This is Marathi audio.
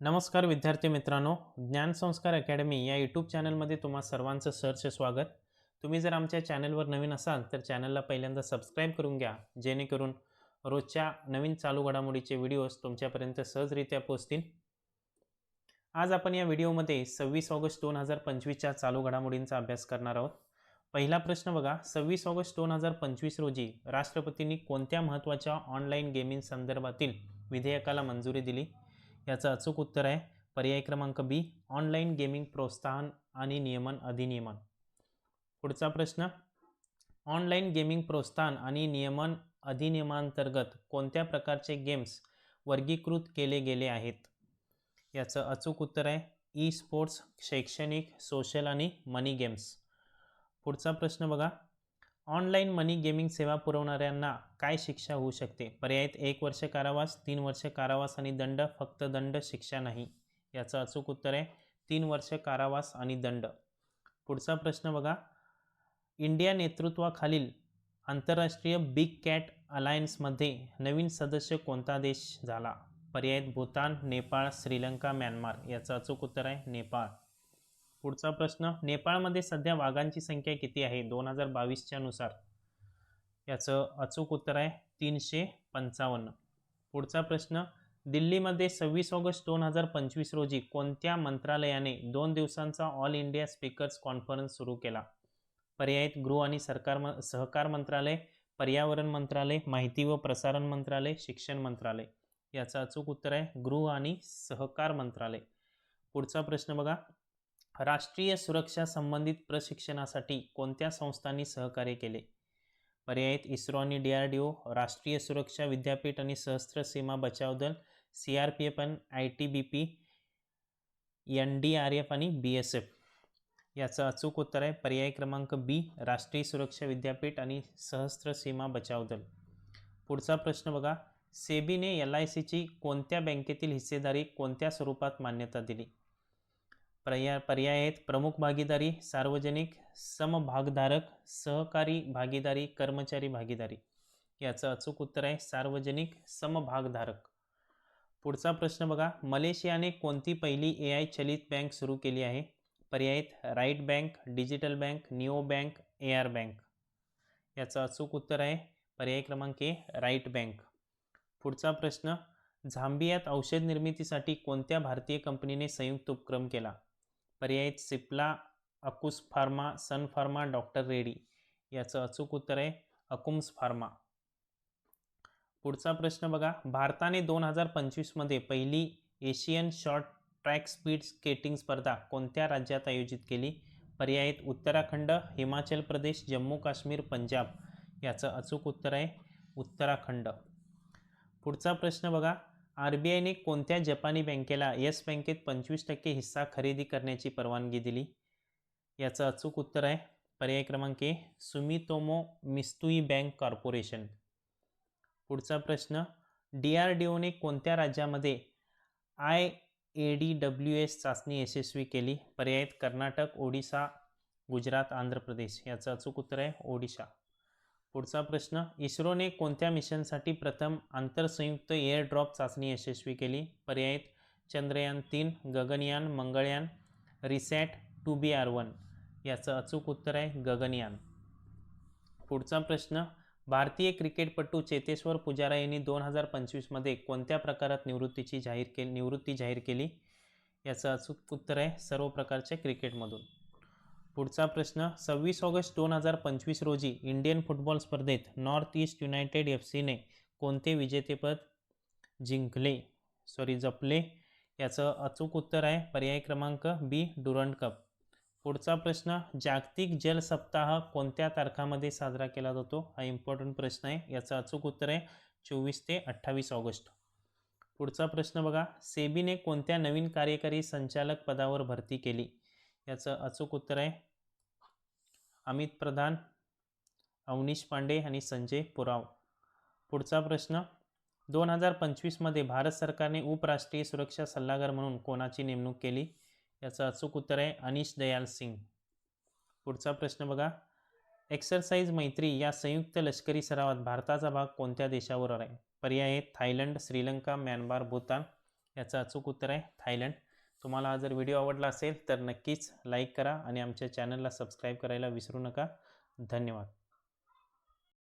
नमस्कार विद्यार्थी मित्रांनो ज्ञानसंस्कार अकॅडमी या यूट्यूब चॅनलमध्ये तुम्हा सर्वांचं सरचे स्वागत. तुम्ही जर आमच्या चॅनलवर नवीन असाल तर चॅनलला पहिल्यांदा सबस्क्राईब करून घ्या जेणेकरून रोजच्या नवीन चालू घडामोडीचे व्हिडिओज तुमच्यापर्यंत सहजरित्या पोहोचतील. आज आपण या व्हिडिओमध्ये सव्वीस ऑगस्ट दोन हजार पंचवीसच्या चालू घडामोडींचा अभ्यास करणार आहोत. पहिला प्रश्न बघा सव्वीस ऑगस्ट दोन हजार पंचवीस रोजी राष्ट्रपतींनी कोणत्या महत्त्वाच्या ऑनलाईन गेमिंग संदर्भातील विधेयकाला मंजुरी दिली? याचं अचूक उत्तर आहे. पर्याय क्रमांक बी ऑनलाईन गेमिंग प्रोत्साहन आणि नियमन अधिनियमन. पुढचा प्रश्न ऑनलाईन गेमिंग प्रोत्साहन आणि नियमन अधिनियमांतर्गत कोणत्या प्रकारचे गेम्स वर्गीकृत केले गेले आहेत? याचं अचूक उत्तर आहे ई स्पोर्ट्स शैक्षणिक सोशल आणि मनी गेम्स पुढचा प्रश्न बघा. ऑनलाईन मनी गेमिंग सेवा पुरवणाऱ्यांना काय शिक्षा होऊ शकते? पर्यायत एक वर्ष कारावास तीन वर्ष कारावास आणि दंड फक्त दंड शिक्षा नाही. याचं अचूक उत्तर आहे तीन वर्ष कारावास आणि दंड. पुढचा प्रश्न बघा. इंडिया नेतृत्वाखालील आंतरराष्ट्रीय बिग कॅट अलायन्समध्ये नवीन सदस्य कोणता देश झाला? पर्यायत भूतान नेपाळ श्रीलंका म्यानमार. याचं अचूक उत्तर आहे नेपाळ. पुढचा प्रश्न नेपाळमध्ये सध्या वाघांची संख्या किती आहे? दोन हजार बावीसच्या नुसार. याचं अचूक उत्तर आहे तीनशे पंचावन्न. पुढचा प्रश्न दिल्लीमध्ये सव्वीस ऑगस्ट दोन हजार पंचवीस रोजी कोणत्या मंत्रालयाने दोन दिवसांचा ऑल इंडिया स्पीकर्स कॉन्फरन्स सुरू केला? पर्यायित गृह आणि सरकार म सहकार मंत्रालय पर्यावरण मंत्रालय माहिती व प्रसारण मंत्रालय शिक्षण मंत्रालय. याचं अचूक उत्तर आहे गृह आणि सहकार मंत्रालय. पुढचा प्रश्न बघा. राष्ट्रीय सुरक्षा संबंधित प्रशिक्षणासाठी कोणत्या संस्थांनी सहकार्य केले? पर्यायित इस्रो आणि डी आर डी ओ राष्ट्रीय सुरक्षा विद्यापीठ आणि सहस्त्र सीमा बचाव दल सी आर पी एफ आणि I T B P N D R F आणि बी एस एफ. याचं अचूक उत्तर आहे पर्याय क्रमांक बी राष्ट्रीय सुरक्षा विद्यापीठ आणि सहस्त्र सीमा बचाव दल. पुढचा प्रश्न बघा सेबीने एल आय सीची कोणत्या बँकेतील हिस्सेदारी कोणत्या स्वरूपात मान्यता दिली? पर्याय पर्याय आहेत. प्रमुख भागीदारी सार्वजनिक समभागधारक सहकारी भागीदारी कर्मचारी भागीदारी. याचं अचूक उत्तर आहे सार्वजनिक समभागधारक. पुढचा प्रश्न बघा. मलेशियाने कोणती पहिली ए आय चलित बँक सुरू केली आहे? पर्यायित right bank digital bank neo bank A R bank. याचं अचूक उत्तर आहे. पर्याय क्रमांक ए राईट बँक. पुढचा प्रश्न. झांबियात औषध निर्मितीसाठी कोणत्या भारतीय कंपनीने संयुक्त उपक्रम केला? पर्यायित Cipla Akums pharma Sun pharma doctor Reddy. याचं अचूक उत्तर आहे अकुम्स फार्मा. पुढचा प्रश्न बघा. भारताने दोन हजार पंचवीसमध्ये पहिली Asian short track speed skating स्पर्धा कोणत्या राज्यात आयोजित केली? पर्यायित उत्तराखंड हिमाचल प्रदेश जम्मू काश्मीर पंजाब. याचं अचूक उत्तर आहे उत्तराखंड. पुढचा प्रश्न बघा. आर बी आयने कोणत्या जपानी बँकेला येस बँकेत पंचवीस टक्के हिस्सा खरेदी करण्याची परवानगी दिली? याचं अचूक उत्तर आहे पर्याय क्रमांक ए सुमितोमो मिस्तुई बँक कॉर्पोरेशन. पुढचा प्रश्न डी आर डी ओने कोणत्या राज्यामध्ये I A D W S चाचणी यशस्वी केली? पर्यायत कर्नाटक ओडिसा गुजरात आंध्र प्रदेश. याचं अचूक उत्तर आहे ओडिशा. पुढचा प्रश्न इस्रोने कोणत्या मिशनसाठी प्रथम आंतरसंयुक्त एअर ड्रॉप चाचणी यशस्वी केली? पर्यायित चंद्रयान तीन Gaganyaan Mangalyaan RISAT two B R one. याचं अचूक उत्तर आहे गगनयान. पुढचा प्रश्न भारतीय क्रिकेटपटू चेतेश्वर पुजारा यांनी दोन हजार पंचवीसमध्ये कोणत्या प्रकारात निवृत्तीची जाहीर केली निवृत्ती जाहीर केली? याचं अचूक उत्तर आहे सर्व प्रकारच्या क्रिकेटमधून. पुढचा प्रश्न सव्वीस ऑगस्ट दोन हजार पंचवीस रोजी इंडियन फुटबॉल स्पर्धेत नॉर्थ ईस्ट युनायटेड एफ सीने कोणते विजेतेपद जिंकले? सॉरी जपले. याचं अचूक उत्तर आहे पर्याय क्रमांक बी डुरंड कप. पुढचा प्रश्न जागतिक जल सप्ताह कोणत्या तारखामध्ये साजरा केला जातो? हा इम्पॉर्टंट प्रश्न आहे. याचं अचूक उत्तर आहे चोवीस ते अठ्ठावीस ऑगस्ट. पुढचा प्रश्न बघा. सेबीने कोणत्या नवीन कार्यकारी संचालक पदावर भरती केली? याचं अचूक उत्तर आहे. अमित प्रधान अवनीश पांडे आणि संजय पुराव. पुढचा प्रश्न दोन हजार पंचवीसमध्ये भारत सरकारने उपराष्ट्रीय सुरक्षा सल्लागार म्हणून कोणाची नेमणूक केली? याचं अचूक उत्तर आहे अनिश दयाल सिंग. पुढचा प्रश्न बघा एक्सरसाइज मैत्री या संयुक्त लष्करी सरावात भारताचा भाग कोणत्या देशावर आहे? पर्याय आहे थायलंड श्रीलंका म्यानमार भूतान. याचं अचूक उत्तर आहे थायलंड. तुम्हाला हा जर व्हिडिओ आवडला असेल तर नक्कीच लाईक करा आणि आमच्या चॅनलला सबस्क्राईब करायला विसरू नका. धन्यवाद.